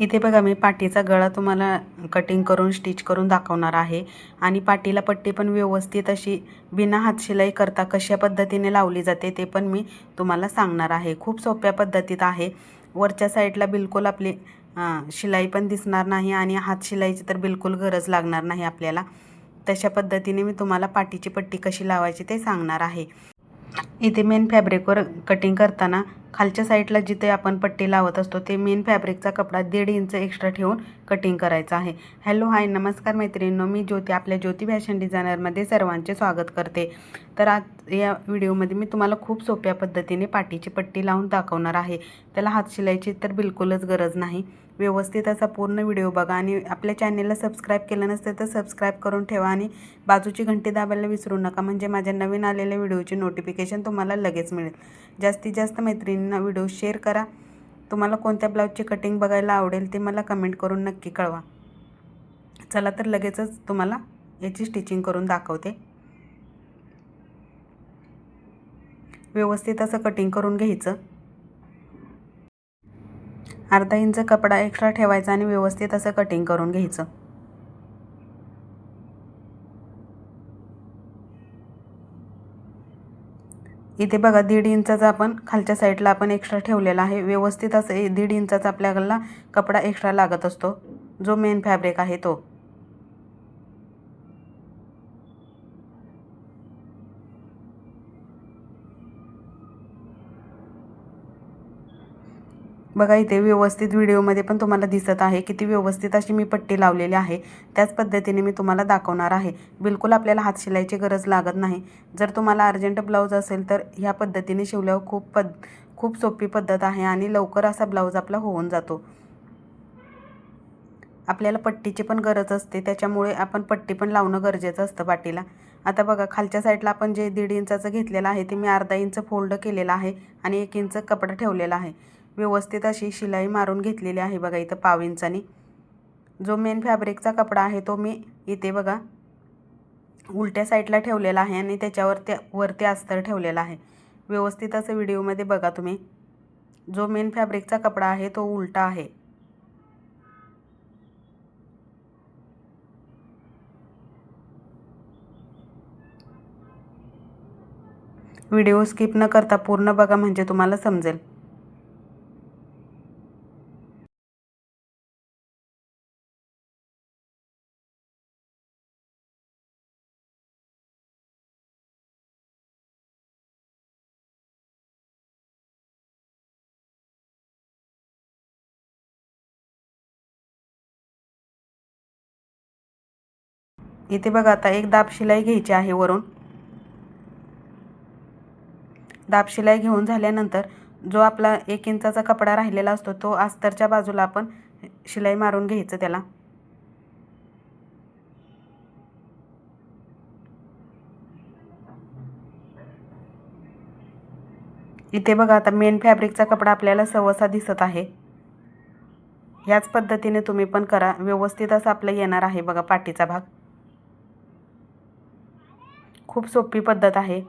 इथे बघा मी पाठीचा गळा तुम्हाला कटिंग करून स्टिच करून दाखवणार आहे. आणि पाठीला पट्टी पण व्यवस्थित अशी बिना हातशिलाई करता कशा पद्धतीने लावली जाते ते पण मी तुम्हाला सांगणार आहे. खूप सोप्या पद्धतीत आहे. वरच्या साईडला बिलकुल आपली शिलाई पण दिसणार नाही आणि हातशिलाईची तर बिलकुल गरज लागणार नाही आपल्याला. तशा पद्धतीने मी तुम्हाला पाठीची पट्टी कशी लावायची ते सांगणार आहे. इथे मेन फॅब्रिकवर कटिंग करताना खालच्या साईडला जिथे आपण पट्टी लावत असतो ते मेन फॅब्रिकचा कपडा दीड इंच एक्स्ट्रा ठेवून कटिंग करायचं आहे. हॅलो हाय नमस्कार मैत्रिणींनो. मी ज्योती आपल्या ज्योती फॅशन डिझायनरमध्ये सर्वांचे स्वागत करते. तर आज या व्हिडिओमध्ये मी तुम्हाला खूप सोप्या पद्धतीने पाठीची पट्टी लावून दाखवणार आहे. त्याला हातशिलाईची तर बिलकुलच गरज नाही. व्यवस्थित असा पूर्ण व्हिडिओ बघा आणि आपल्या चॅनेलला सबस्क्राईब केलं नसतं तर सबस्क्राईब करून ठेवा आणि बाजूची घंटी दाबायला विसरू नका. म्हणजे माझ्या नवीन आलेल्या व्हिडिओची नोटिफिकेशन तुम्हाला लगेच मिळेल. जास्तीत जास्त मैत्रिणींना व्हिडिओ शेअर करा. तुम्हाला कोणत्या ब्लाऊजची कटिंग बघायला आवडेल ते मला कमेंट करून नक्की कळवा. चला तर लगेचच तुम्हाला याची स्टिचिंग करून दाखवते. व्यवस्थित असं कटिंग करून घ्यायचं. अर्धा इंच कपडा एक्स्ट्रा ठेवायचा आणि व्यवस्थित असं कटिंग करून घ्यायचं. इथे बघा दीड इंचाचा आपण खालच्या साईडला आपण एक्स्ट्रा ठेवलेला आहे. व्यवस्थित असं दीड इंचाचा आपल्याला कपडा एक्स्ट्रा लागत असतो. जो मेन फॅब्रिक आहे तो. बघा इथे व्यवस्थित व्हिडिओमध्ये पण तुम्हाला दिसत आहे किती व्यवस्थित अशी मी पट्टी लावलेली आहे. त्याच पद्धतीने मी तुम्हाला दाखवणार आहे. बिलकुल आपल्याला हात शिलाईची गरज लागत नाही. जर तुम्हाला अर्जंट ब्लाऊज असेल तर ह्या पद्धतीने शिवल्यावर खूप पद खूप सोपी पद्धत आहे आणि लवकर असा ब्लाऊज आपला होऊन जातो. आपल्याला पट्टीची पण गरज असते. त्याच्यामुळे आपण पट्टी पण लावणं गरजेचं असतं बाटीला आता बघा खालच्या साईडला आपण जे दीड इंचाचं घेतलेलं आहे ते मी अर्धा इंच फोल्ड केलेलं आहे आणि एक इंच कपडा ठेवलेला आहे. व्यवस्थित अशी शिलाई मारून घेतलेली आहे बघा इथं पाव इंचानी जो मेन फॅब्रिकचा कपडा आहे तो मी इथे बघा उलट्या साईडला ठेवलेला आहे आणि त्याच्यावर त्या वरती अस्तर ठेवलेला आहे. व्यवस्थित असं व्हिडिओमध्ये बघा तुम्ही. जो मेन फॅब्रिकचा कपडा आहे तो उलटा आहे. व्हिडिओ स्किप न करता पूर्ण बघा म्हणजे तुम्हाला समजेल. इथे बघा आता एक दाब शिलाई घ्यायची आहे वरून. दाब शिलाई घेऊन झाल्यानंतर जो आपला एक इंचाचा कपडा राहिलेला असतो तो अस्तरच्या बाजूला आपण शिलाई मारून घ्यायचं त्याला. इथे बघा आता मेन फॅब्रिकचा कपडा आपल्याला सवसा दिसत आहे. ह्याच पद्धतीने तुम्ही पण करा. व्यवस्थित असं आपलं येणार आहे बघा पाठीचा भाग. खूप सोपी पद्धत आहे.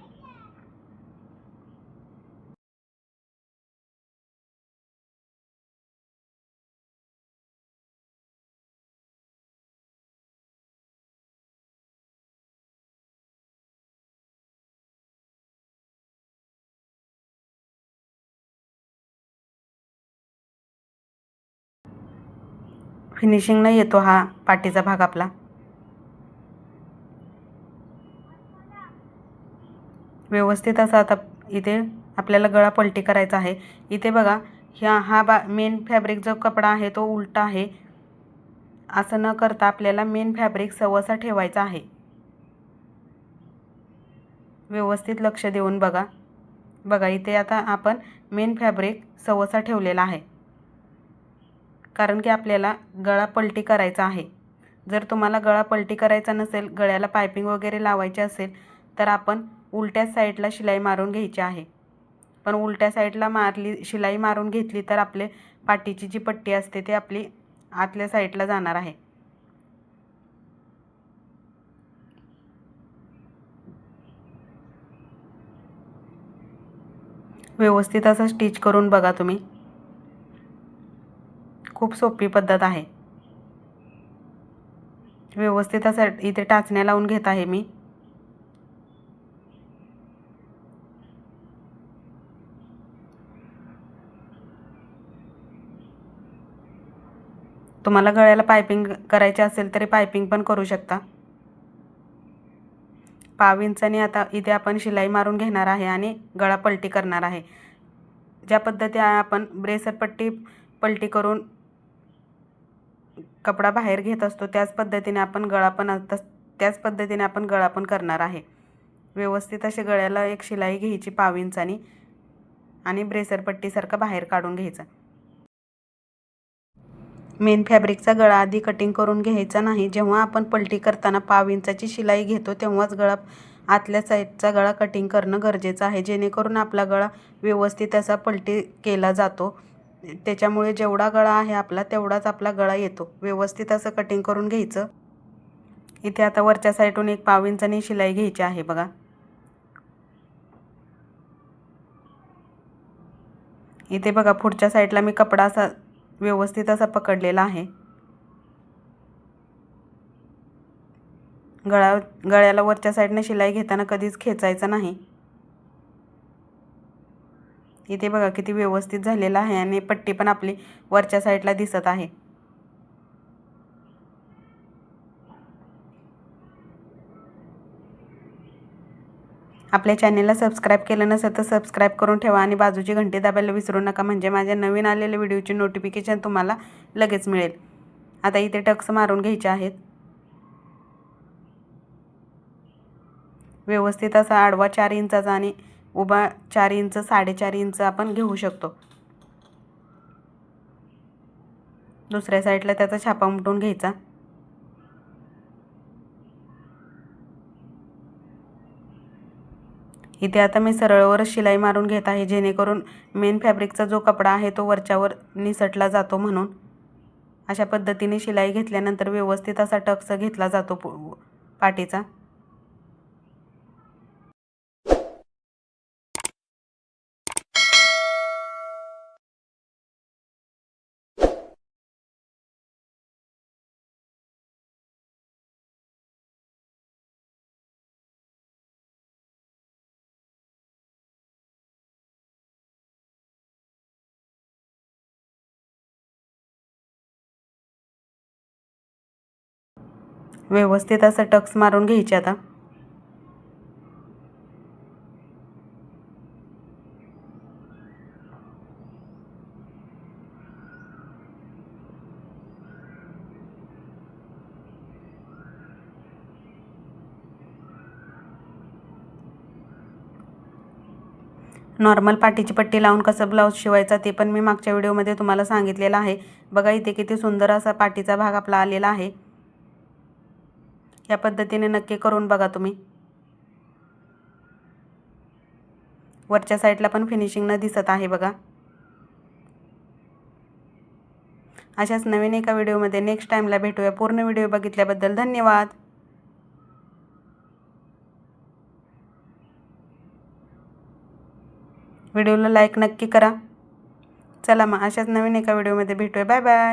फिनिशिंगला येतो हा पाठीचा भाग आपला. व्यवस्थित असं आता इथे आपल्याला गळा पलटी करायचा आहे. इथे बघा ह्या हा बा मेन फॅब्रिक जो कपडा आहे तो उलटा आहे. असं न करता आपल्याला मेन फॅब्रिक सवसा ठेवायचा आहे. व्यवस्थित लक्ष देऊन बघा. बघा इथे आता आपण मेन फॅब्रिक सवसा ठेवलेला आहे. कारण की आपल्याला गळा पलटी करायचा आहे. जर तुम्हाला गळा पलटी करायचा नसेल गळ्याला पायपिंग वगैरे लावायची असेल तर आपण उलट्या साईडला शिलाई मारून घ्यायची आहे. पण उलट्या साईडला मारली शिलाई मारून घेतली तर आपले पाठीची जी पट्टी असते ती आपली आतल्या साईडला जाणार आहे. व्यवस्थित असं स्टिच करून बघा तुम्ही. खूप सोपी पद्धत आहे. व्यवस्थित असं इथे टाचण्या लावून घेत आहे मी. तुम्हाला गळ्याला पायपिंग करायचे असेल तरी पायपिंग पण करू शकता. पाव इंचाने आता इथे आपण शिलाई मारून घेणार आहे आणि गळा पलटी करणार आहे. ज्या पद्धती आपण ब्रेसर पट्टी पलटी करून कपडा बाहेर घेत असतो त्याच पद्धतीने आपण गळा पण त्याच पद्धतीने आपण गळा पण करणार आहे. व्यवस्थित असे गळ्याला एक शिलाई घ्यायची पाव आणि ब्रेसर पट्टीसारखं बाहेर काढून घ्यायचं. मेन फॅब्रिकचा गळा आधी कटिंग करून घ्यायचा नाही. जेव्हा आपण पलटी करताना पाव इंचाची शिलाई घेतो तेव्हाच गळा आतल्या साईडचा गळा कटिंग करणं गरजेचं आहे. जेणेकरून आपला गळा व्यवस्थित असा पलटी केला जातो. त्याच्यामुळे जेवढा गळा आहे आपला तेवढाच आपला गळा येतो. व्यवस्थित असं कटिंग करून घ्यायचं. इथे आता वरच्या साईडून एक पाव इंचाने शिलाई घ्यायची आहे बघा. इथे बघा पुढच्या साईडला मी कपडा असा व्यवस्थित असा पकडलेला आहे. गळा गळ्याला वरच्या साईडने शिलाई घेताना कधीच खेचायचं नाही. इथे बघा किती व्यवस्थित झालेलं आहे आणि पट्टी पण आपली वरच्या साईडला दिसत आहे. आपल्या चॅनेलला सबस्क्राईब केलं नसेल तर सबस्क्राईब करून ठेवा आणि बाजूची घंटी दाबायला विसरू नका. म्हणजे माझ्या नवीन आलेल्या व्हिडिओची नोटिफिकेशन तुम्हाला लगेच मिळेल. आता इथे टक्स मारून घ्यायचे आहेत. व्यवस्थित असा आडवा चार इंचाचा आणि उभा चार इंच साडेचार इंच आपण घेऊ शकतो. दुसऱ्या साईडला त्याचा छापा उमटून घ्यायचा. इथे आता मी सरळवरच शिलाई मारून घेत आहे जेणेकरून मेन फॅब्रिकचा जो कपडा आहे तो वरच्यावर निसटला जातो म्हणून. अशा पद्धतीने शिलाई घेतल्यानंतर व्यवस्थित असा टक्स घेतला जातो पाठीचा. व्यवस्थित असं टक्स मारून घ्यायचे आता. नॉर्मल पाठीची पट्टी लावून कसं ब्लाऊज शिवायचा ते पण मी मागच्या व्हिडिओमध्ये तुम्हाला सांगितलेलं आहे. बघा इथे किती सुंदर असा पाठीचा भाग आपला आलेला आहे. या पद्धतीने नक्की करून बघा तुम्ही. वरच्या साईडला पण फिनिशिंग न दिसत आहे बघा. अशाच नवीन एका व्हिडिओमध्ये नेक्स्ट टाईमला भेटूया. पूर्ण व्हिडिओ बघितल्याबद्दल धन्यवाद. व्हिडिओला लाईक नक्की करा. चला मग अशाच नवीन एका व्हिडिओमध्ये भेटूया. Bye bye